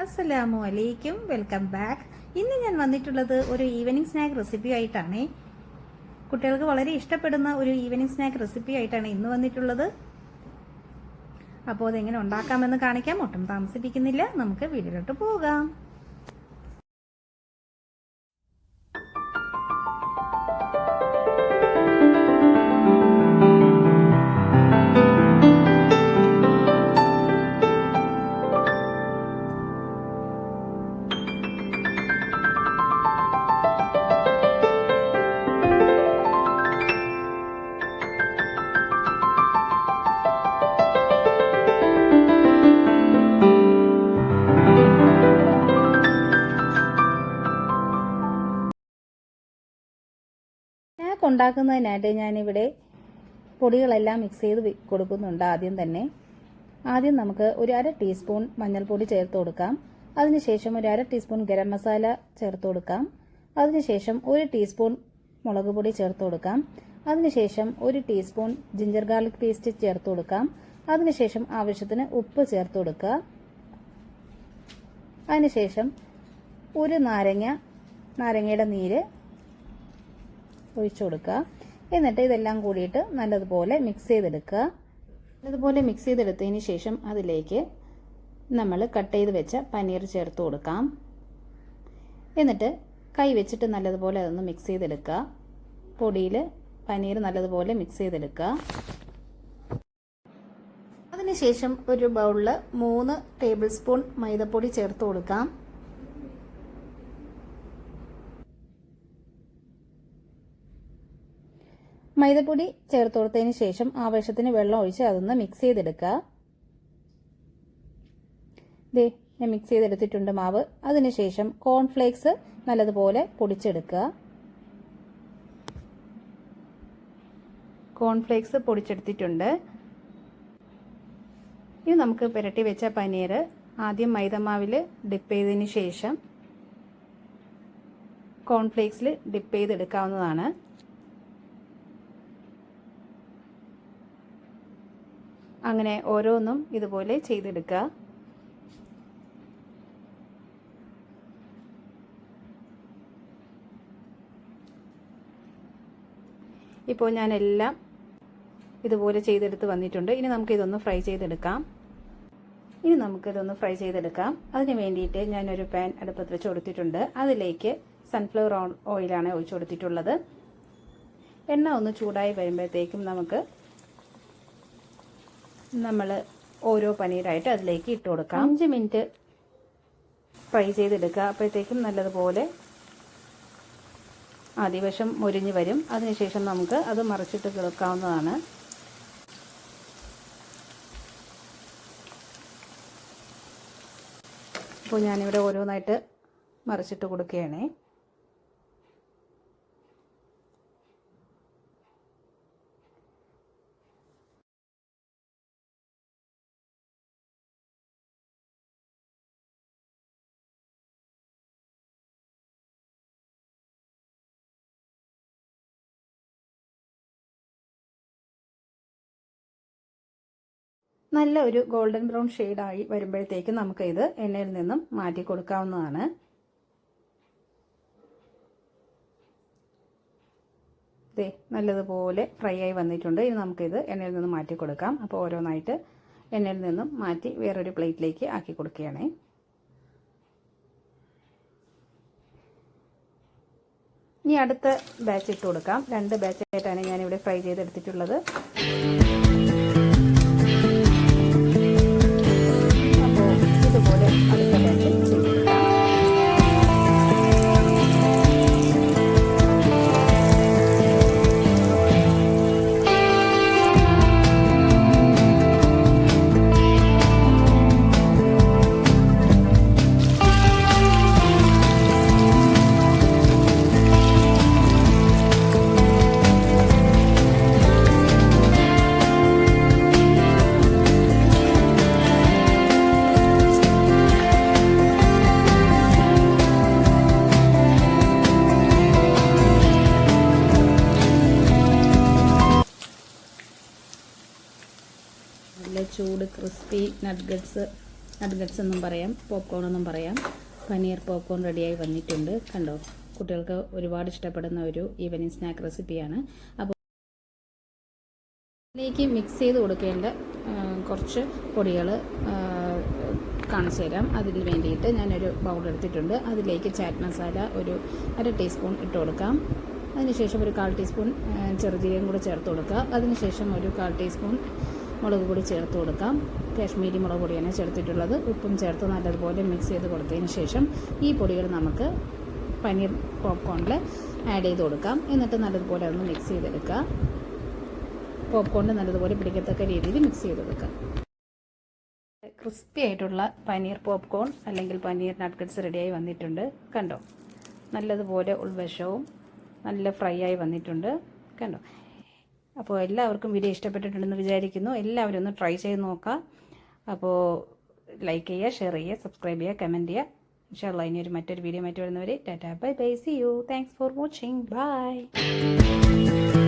അസ്സലാമു അലൈക്കും. Welcome back. ഇന്ന് ഞാൻ വന്നിട്ടുള്ളത് ഒരു ഈവനിങ് സ്നാക്ക് റെസിപ്പി ആയിട്ടാണ്. കുട്ടികൾക്ക് വളരെ ഇഷ്ടപ്പെടുന്ന ഒരു ഈവനിങ് സ്നാക്ക് റെസിപ്പി ആയിട്ടാണ് ഇന്ന് വന്നിട്ടുള്ളത്. അപ്പോൾ അതെങ്ങനെ ഉണ്ടാക്കാമെന്ന് കാണിക്കാം. ഒട്ടും താമസിപ്പിക്കുന്നില്ല. നമുക്ക് വീട്ടിലോട്ട് പോകാം. ഉണ്ടാക്കുന്നതിനായിട്ട് ഞാനിവിടെ പൊടികളെല്ലാം മിക്സ് ചെയ്ത് കൊടുക്കുന്നുണ്ട് ആദ്യം തന്നെ. ആദ്യം നമുക്ക് ഒരു അര ടീസ്പൂൺ മഞ്ഞൾപ്പൊടി ചേർത്ത് കൊടുക്കാം. അതിനുശേഷം ഒരു അര ടീസ്പൂൺ ഗരം മസാല ചേർത്ത് കൊടുക്കാം. അതിനുശേഷം ഒരു ടീസ്പൂൺ മുളക് പൊടി ചേർത്ത് കൊടുക്കാം. അതിനുശേഷം ഒരു ടീസ്പൂൺ ജിഞ്ചർ ഗാർലിക് പേസ്റ്റ് ചേർത്ത് കൊടുക്കാം. അതിനുശേഷം ആവശ്യത്തിന് ഉപ്പ് ചേർത്ത് കൊടുക്കുക. അതിനുശേഷം ഒരു നാരങ്ങ നാരങ്ങയുടെ നീര് ഒഴിച്ചു കൊടുക്കുക. എന്നിട്ട് ഇതെല്ലാം കൂടിയിട്ട് നല്ലതുപോലെ മിക്സ് ചെയ്തെടുക്കുക. നല്ലതുപോലെ മിക്സ് ചെയ്തെടുത്തതിന് ശേഷം അതിലേക്ക് നമ്മൾ കട്ട് ചെയ്ത് വെച്ച പനീർ ചേർത്ത് കൊടുക്കാം. എന്നിട്ട് കൈ വെച്ചിട്ട് നല്ലതുപോലെ അതൊന്ന് മിക്സ് ചെയ്തെടുക്കുക. പൊടിയിൽ പനീർ നല്ലതുപോലെ മിക്സ് ചെയ്തെടുക്കുക. അതിനുശേഷം ഒരു ബൗളിൽ മൂന്ന് ടേബിൾ സ്പൂൺ മൈദപ്പൊടി ചേർത്ത് കൊടുക്കാം. മൈദപ്പൊടി ചേർത്ത് കൊടുത്തതിന് ശേഷം ആവശ്യത്തിന് വെള്ളം ഒഴിച്ച് അതൊന്ന് മിക്സ് ചെയ്തെടുക്കുക ദേ ഞാൻ മിക്സ് ചെയ്തെടുത്തിട്ടുണ്ട് മാവ്. അതിനുശേഷം കോൺഫ്ലേക്സ് നല്ലതുപോലെ പൊടിച്ചെടുക്കുക കോൺഫ്ലേക്സ് പൊടിച്ചെടുത്തിട്ടുണ്ട്. ഇനി നമുക്ക് പുരട്ടി വെച്ച പനീർ ആദ്യം മൈദമാവിൽ ഡിപ്പ് ചെയ്തതിന് ശേഷം കോൺഫ്ലേക്സിൽ ഡിപ്പ് ചെയ്തെടുക്കാവുന്നതാണ്. അങ്ങനെ ഓരോന്നും ഇതുപോലെ ചെയ്തെടുക്കുക. ഇപ്പോൾ ഞാൻ എല്ലാം ഇതുപോലെ ചെയ്തെടുത്ത് വന്നിട്ടുണ്ട്. ഇനി നമുക്ക് ഇതൊന്ന് ഫ്രൈ ചെയ്തെടുക്കാം. ഇനി നമുക്കിതൊന്ന് ഫ്രൈ ചെയ്തെടുക്കാം. അതിന് വേണ്ടിയിട്ട് ഞാനൊരു പാൻ അടുപ്പത്ത് വെച്ച് കൊടുത്തിട്ടുണ്ട്. അതിലേക്ക് സൺഫ്ലവർ ഓയിലാണ് ഒഴിച്ചു കൊടുത്തിട്ടുള്ളത്. എണ്ണ ഒന്ന് ചൂടായി വരുമ്പോഴത്തേക്കും നമുക്ക് നമ്മൾ ഓരോ പനീരായിട്ട് അതിലേക്ക് ഇട്ട് കൊടുക്കാം. അഞ്ച് മിനിറ്റ് ഫ്രൈ ചെയ്തെടുക്കുക. അപ്പോഴത്തേക്കും നല്ലതുപോലെ ആദ്യവശം മുരിഞ്ഞ് വരും. അതിനുശേഷം നമുക്ക് അത് മറിച്ചിട്ട് കിളക്കാവുന്നതാണ് അപ്പോൾ ഞാനിവിടെ ഓരോന്നായിട്ട് മറിച്ചിട്ട് കൊടുക്കുകയാണേ. നല്ല ഒരു ഗോൾഡൻ ബ്രൗൺ ഷെയ്ഡായി വരുമ്പോഴത്തേക്ക് നമുക്ക് ഇത് എണ്ണയിൽ നിന്നും മാറ്റി കൊടുക്കാവുന്നതാണ്. ദേ നല്ലതുപോലെ ഫ്രൈ ആയി വന്നിട്ടുണ്ട്. ഇനി നമുക്കിത് എണ്ണയിൽ നിന്നും മാറ്റി കൊടുക്കാം. അപ്പോൾ ഓരോന്നായിട്ട് എണ്ണയിൽ നിന്നും മാറ്റി വേറൊരു പ്ലേറ്റിലേക്ക് ആക്കി കൊടുക്കുകയാണേ. ഇനി അടുത്ത ബാച്ച് ഇട്ട് കൊടുക്കാം. രണ്ട് ബാച്ചായിട്ടാണ് ഞാനിവിടെ ഫ്രൈ ചെയ്തെടുത്തിട്ടുള്ളത്. ചൂട് ക്രിസ്പി നട്ട്ഗട്സ് നട്ട്ഗട്സ് എന്നും പറയാം പോപ്കോൺ എന്നും പറയാം. പനീർ പോപ്കോൺ റെഡിയായി വന്നിട്ടുണ്ട്. കണ്ടോ? കുട്ടികൾക്ക് ഒരുപാട് ഇഷ്ടപ്പെടുന്ന ഒരു ഈവനിങ് സ്നാക്ക് റെസിപ്പിയാണ്. അപ്പോൾ അതിലേക്ക് മിക്സ് ചെയ്ത് കൊടുക്കേണ്ട കുറച്ച് പൊടികൾ കാണിച്ചു തരാം. അതിന് വേണ്ടിയിട്ട് ഞാനൊരു ബൗൾ എടുത്തിട്ടുണ്ട്. അതിലേക്ക് ചാറ്റ് മസാല ഒരു അര ടീസ്പൂൺ ഇട്ട് കൊടുക്കാം. അതിനുശേഷം ഒരു കാൽ ടീസ്പൂൺ ചെറുജീരകം കൂടി ചേർത്ത് കൊടുക്കുക. അതിനുശേഷം ഒരു കാൽ ടീസ്പൂൺ മുളക് പൊടി ചേർത്ത് കൊടുക്കാം. കാശ്മീരി മുളക് പൊടിയാണ് ചേർത്തിട്ടുള്ളത്. ഉപ്പും ചേർത്ത് നല്ലതുപോലെ മിക്സ് ചെയ്ത് കൊടുത്തതിന് ശേഷം ഈ പൊടികൾ നമുക്ക് പനീർ പോപ്കോണിൽ ആഡ് ചെയ്ത് കൊടുക്കാം. എന്നിട്ട് നല്ലതുപോലെ ഒന്ന് മിക്സ് ചെയ്തെടുക്കുക. പോപ്കോണിന് നല്ലതുപോലെ പിടിക്കത്തക്ക രീതിയിൽ മിക്സ് ചെയ്തെടുക്കാം ക്രിസ്പി ആയിട്ടുള്ള പനീർ പോപ്കോൺ അല്ലെങ്കിൽ പനീർ നട്ട്കട്സ് റെഡിയായി വന്നിട്ടുണ്ട്. കണ്ടോ? നല്ലതുപോലെ ഉൾവശവും നല്ല ഫ്രൈ ആയി വന്നിട്ടുണ്ട്. കണ്ടോ? അപ്പോൾ എല്ലാവർക്കും വീഡിയോ ഇഷ്ടപ്പെട്ടിട്ടുണ്ടെന്ന് വിചാരിക്കുന്നു. എല്ലാവരും ഒന്ന് ട്രൈ ചെയ്ത് നോക്കുക അപ്പോൾ ലൈക്ക് ചെയ്യുക ഷെയർ ചെയ്യുക സബ്സ്ക്രൈബ് ചെയ്യുക കമന്റ് ചെയ്യുക. ഇൻഷാല്ല ഇനി ഒരു മറ്റൊരു വീഡിയോ മറ്റു വരുന്നവരെ. Tata bye bye see you thanks for watching bye